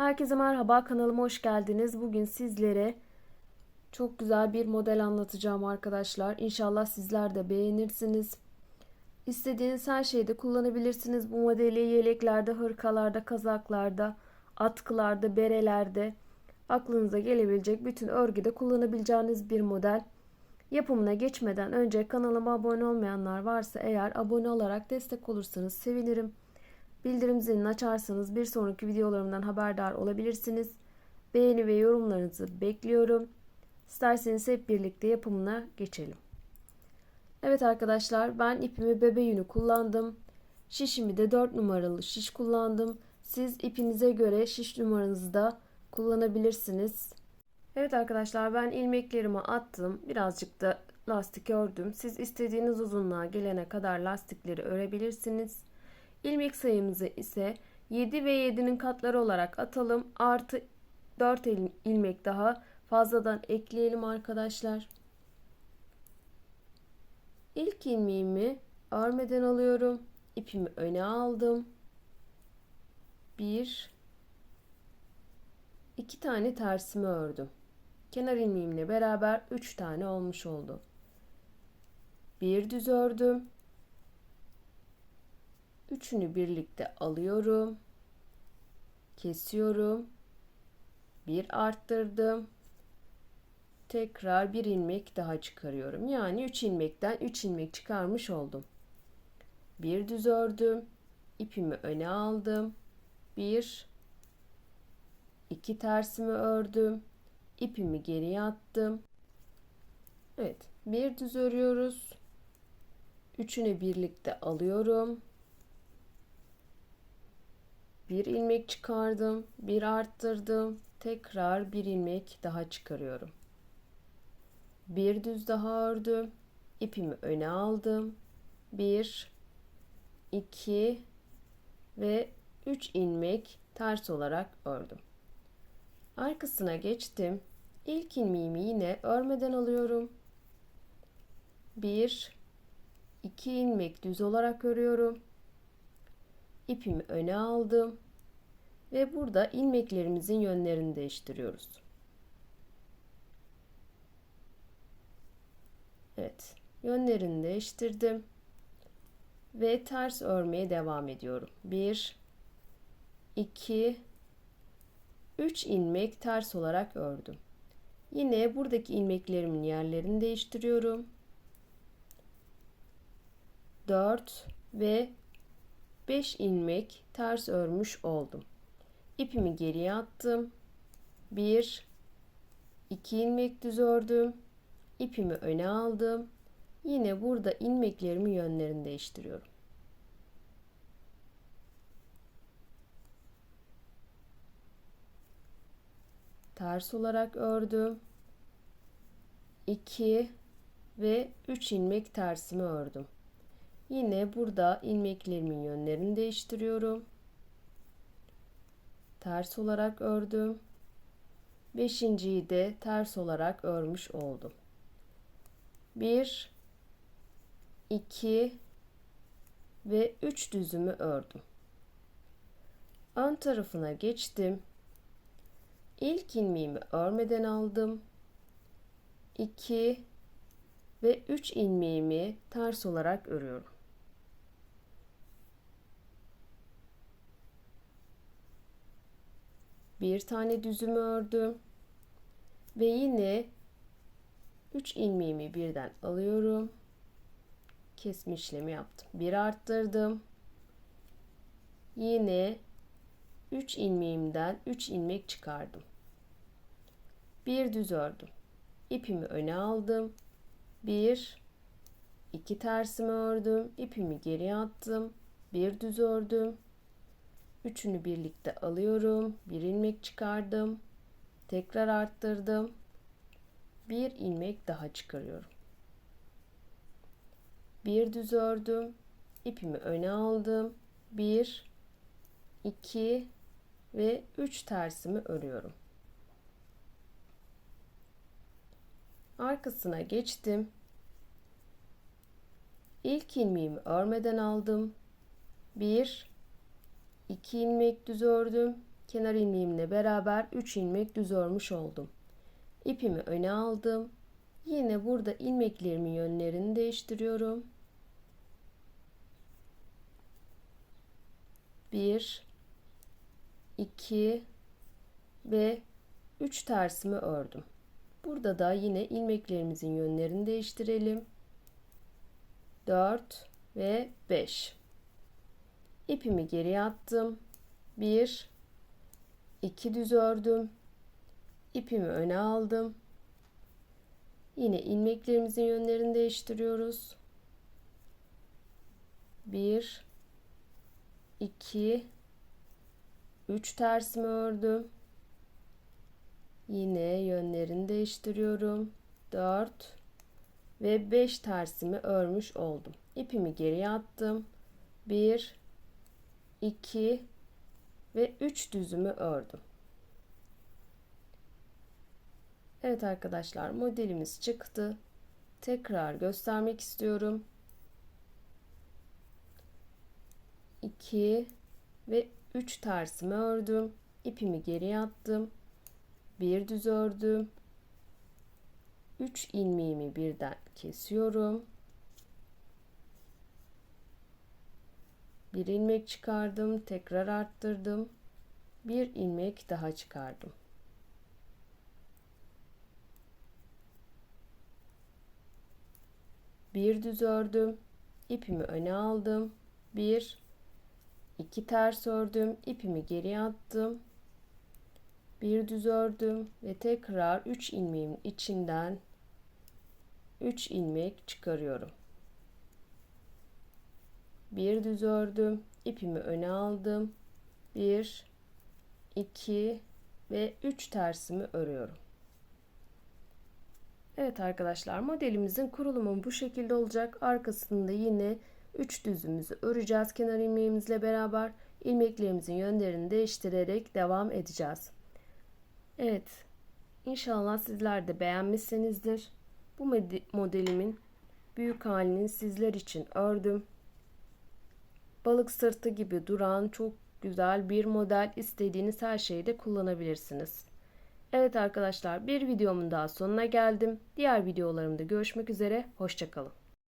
Herkese merhaba kanalıma hoş geldiniz. Bugün sizlere çok güzel bir model anlatacağım arkadaşlar. İnşallah sizler de beğenirsiniz. İstediğiniz her şeyde kullanabilirsiniz. Bu modeli yeleklerde, hırkalarda, kazaklarda, atkılarda, berelerde aklınıza gelebilecek bütün örgüde kullanabileceğiniz bir model. Yapımına geçmeden önce kanalıma abone olmayanlar varsa eğer abone olarak destek olursanız sevinirim. Bildirim zilini açarsanız bir sonraki videolarımdan haberdar olabilirsiniz. Beğeni ve yorumlarınızı bekliyorum. İsterseniz hep birlikte yapımına geçelim. Evet arkadaşlar ben ipimi bebe yünü kullandım. Şişimi de 4 numaralı şiş kullandım. Siz ipinize göre şiş numaranızı da kullanabilirsiniz. Evet arkadaşlar ben ilmeklerimi attım. Birazcık da lastik ördüm. Siz istediğiniz uzunluğa gelene kadar lastikleri örebilirsiniz. İlmek sayımızı ise 7 ve 7'nin katları olarak atalım. Artı 4 ilmek daha fazladan ekleyelim arkadaşlar. İlk ilmeğimi örmeden alıyorum. İpimi öne aldım. 1 2 tane tersimi ördüm. Kenar ilmeğimle beraber 3 tane olmuş oldu. Bir düz ördüm. Üçünü birlikte alıyorum. Kesiyorum. Bir arttırdım. Tekrar bir ilmek daha çıkarıyorum. Yani 3 ilmekten 3 ilmek çıkarmış oldum. Bir düz ördüm. İpimi öne aldım. Bir iki tersimi ördüm. İpimi geriye attım. Evet, bir düz örüyoruz. Üçünü birlikte alıyorum bir ilmek çıkardım, bir arttırdım, tekrar bir ilmek daha çıkarıyorum. Bir düz daha ördüm, ipimi öne aldım. Bir, iki ve üç ilmek ters olarak ördüm. Arkasına geçtim. İlk ilmeğimi yine örmeden alıyorum. Bir, iki ilmek düz olarak örüyorum ipimi öne aldım ve burada ilmeklerimizin yönlerini değiştiriyoruz. Evet, yönlerini değiştirdim ve ters örmeye devam ediyorum. 1 2 3 ilmek ters olarak ördüm. Yine buradaki ilmeklerimin yerlerini değiştiriyorum. 4 ve 5 ilmek ters örmüş oldum. İpimi geriye attım. 1 2 ilmek düz ördüm. İpimi öne aldım. Yine burada ilmeklerimi yönlerini değiştiriyorum. Ters olarak ördüm. 2 ve 3 ilmek tersimi ördüm. Yine burada ilmeklerimin yönlerini değiştiriyorum. Ters olarak ördüm. Beşinciyi de ters olarak örmüş oldum. 1 2 ve 3 düzümü ördüm. Ön tarafına geçtim. İlk ilmeğimi örmeden aldım. 2 ve 3 ilmeğimi ters olarak örüyorum. Bir tane düzümü ördüm. Ve yine 3 ilmeğimi birden alıyorum. Kesme işlemi yaptım. Bir arttırdım. Yine 3 ilmeğimden 3 ilmek çıkardım. Bir düz ördüm. İpimi öne aldım. Bir iki tersimi ördüm. İpimi geri attım. Bir düz ördüm Üçünü birlikte alıyorum. Bir ilmek çıkardım. Tekrar arttırdım. Bir ilmek daha çıkarıyorum. Bir düz ördüm. İpimi öne aldım. Bir, iki ve üç tersimi örüyorum. Arkasına geçtim. İlk ilmeğimi örmeden aldım. Bir, 2 ilmek düz ördüm. kenar ilmeğimle beraber 3 ilmek düz örmüş oldum. İpimi öne aldım. Yine burada ilmeklerimin yönlerini değiştiriyorum. 1 2 ve 3 tersimi ördüm. Burada da yine ilmeklerimizin yönlerini değiştirelim. 4 ve 5. İpimi geriye attım. 1 2 düz ördüm. İpimi öne aldım. Yine ilmeklerimizin yönlerini değiştiriyoruz. 1 2 3 tersimi ördüm. Yine yönlerini değiştiriyorum. 4 ve 5 tersimi örmüş oldum. İpimi geriye attım. 1 2 ve 3 düzümü ördüm. Evet arkadaşlar modelimiz çıktı. Tekrar göstermek istiyorum. 2 ve 3 tersimi ördüm. İpimi geriye attım. Bir düz ördüm. 3 ilmeğimi birden kesiyorum. Bir ilmek çıkardım, tekrar arttırdım. Bir ilmek daha çıkardım. Bir düz ördüm. ipimi öne aldım. Bir, iki ters ördüm. ipimi geriye attım. Bir düz ördüm ve tekrar 3 ilmeğimin içinden 3 ilmek çıkarıyorum. Bir düz ördüm. ipimi öne aldım. 1 2 ve 3 tersimi örüyorum. Evet arkadaşlar modelimizin kurulumu bu şekilde olacak. Arkasında yine 3 düzümüzü öreceğiz kenar ilmeğimizle beraber. ilmeklerimizin yönlerini değiştirerek devam edeceğiz. Evet. İnşallah sizler de beğenmişsinizdir. Bu modelimin büyük halini sizler için ördüm. Balık sırtı gibi duran çok güzel bir model. İstediğiniz her şeyde kullanabilirsiniz. Evet arkadaşlar bir videomun daha sonuna geldim. Diğer videolarımda görüşmek üzere. Hoşçakalın.